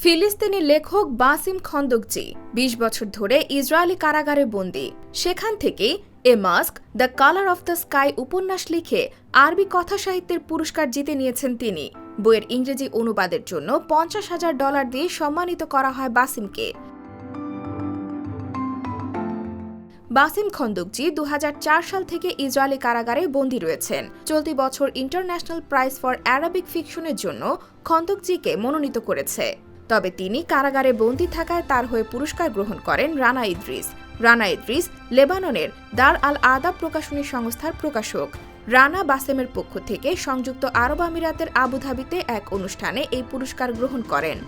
ফিলিস্তিনি লেখক বাসিম খন্দকজি ২০ বছর ধরে ইসরায়েলি কারাগারে বন্দী। সেখান থেকেই a mask, the colour of the sky উপন্যাস লিখে আরবি কথা সাহিত্যের পুরস্কার জিতে নিয়েছেন তিনি। বইয়ের ইংরেজি অনুবাদের জন্য পঞ্চাশ হাজার ডলার দিয়ে সম্মানিত করা হয় বাসিমকে। বাসিম খন্দকজি দু হাজার চার সাল থেকে ইসরায়েলি কারাগারে বন্দী রয়েছেন। চলতি বছর ইন্টারন্যাশনাল প্রাইজ ফর অ্যারাবিক ফিকশনের জন্য খন্দকজিকে মনোনীত করেছে। তবে তিনি কারাগারে বন্দী থাকায় তার হয়ে পুরস্কার গ্রহণ করেন রানা ইদ্রিস। রানা ইদ্রিস লেবাননের দার আল আদাব প্রকাশনী সংস্থার প্রকাশক। রানা বাসেমের পক্ষ থেকে সংযুক্ত আরব আমিরাতের আবুধাবিতে এক অনুষ্ঠানে এই পুরস্কার গ্রহণ করেন।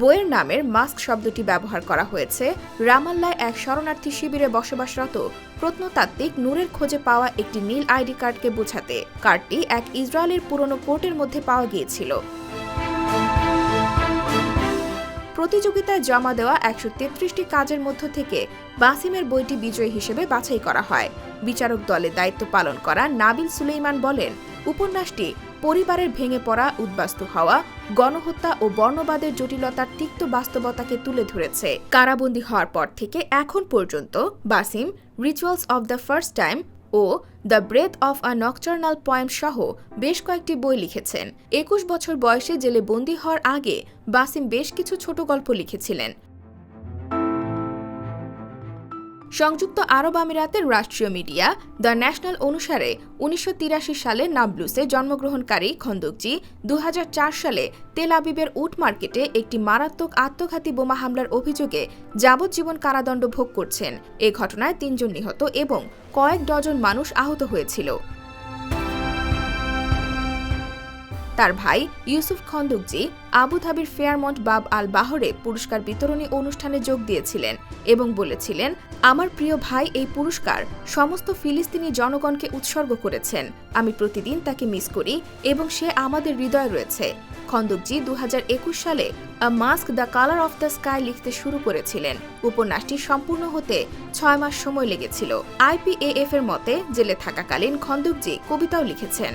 বইয়ের নামের মাস্ক শব্দটি ব্যবহার করা হয়েছে। রামাল্লায় এক শরণার্থী শিবিরে বসবাসরত প্রত্নতাত্ত্বিক নূরের খোঁজে পাওয়া একটি নীল আইডি কার্ডকে বোঝাতে কার্ডটি এক ইসরায়েলের পুরনো কোর্টের মধ্যে পাওয়া গিয়েছিল। প্রতিযোগিতায় জমা দেওয়া একশো তেত্রিশটি কাজের মধ্য থেকে বাসিমের বইটি বিজয়ী হিসেবে বাছাই করা হয়। বিচারক দলে দায়িত্ব পালন করা নাবিল সুলেইমান বলেন, উপন্যাসটি পরিবারের ভেঙে পড়া, উদ্বাস্তু হওয়া, গণহত্যা ও বর্ণবাদের জটিলতার তিক্ত বাস্তবতাকে তুলে ধরেছে। কারাবন্দী হওয়ার পর থেকে এখন পর্যন্ত Basim rituals of the first time O the breath of a nocturnal poem সহ বেশ কয়েকটি বই লিখেছেন। একুশ বছর বয়সে জেলে বন্দী হওয়ার আগে বাসিম বেশ কিছু ছোট গল্প লিখেছিলেন। সংযুক্ত আরব আমিরাতের রাষ্ট্রীয় মিডিয়া দ্য ন্যাশনাল অনুসারে উনিশশো তিরাশি সালে নাবলুসে জন্মগ্রহণকারী খন্দকজি দু হাজার চার সালে তেল আবিবের উট মার্কেটে একটি মারাত্মক আত্মঘাতী বোমা হামলার অভিযোগে যাবজ্জীবন কারাদণ্ড ভোগ করছেন। এ ঘটনায় তিনজন নিহত এবং কয়েক ডজন মানুষ আহত হয়েছিল। তার ভাই ইউসুফ খন্দকজি আবুধাবির ফেয়ারমন্ট বাব আল বাহরে পুরস্কার বিতরণী অনুষ্ঠানে যোগ দিয়েছিলেন এবং বলেছিলেন, আমার প্রিয় ভাই এই পুরস্কার সমস্ত ফিলিস্তিনি জনগণকে উৎসর্গ করেছেন। আমি প্রতিদিন তাকে মিস করি এবং সে আমাদের হৃদয়ে রয়েছে। খন্দকজি দু হাজার একুশ সালে a mask the colour of the sky লিখতে শুরু করেছিলেন। উপন্যাসটি সম্পূর্ণ হতে ছয় মাস সময় লেগেছিল। আইপিএএফ এর মতে, জেলে থাকাকালীন খন্দকজি কবিতাও লিখেছেন।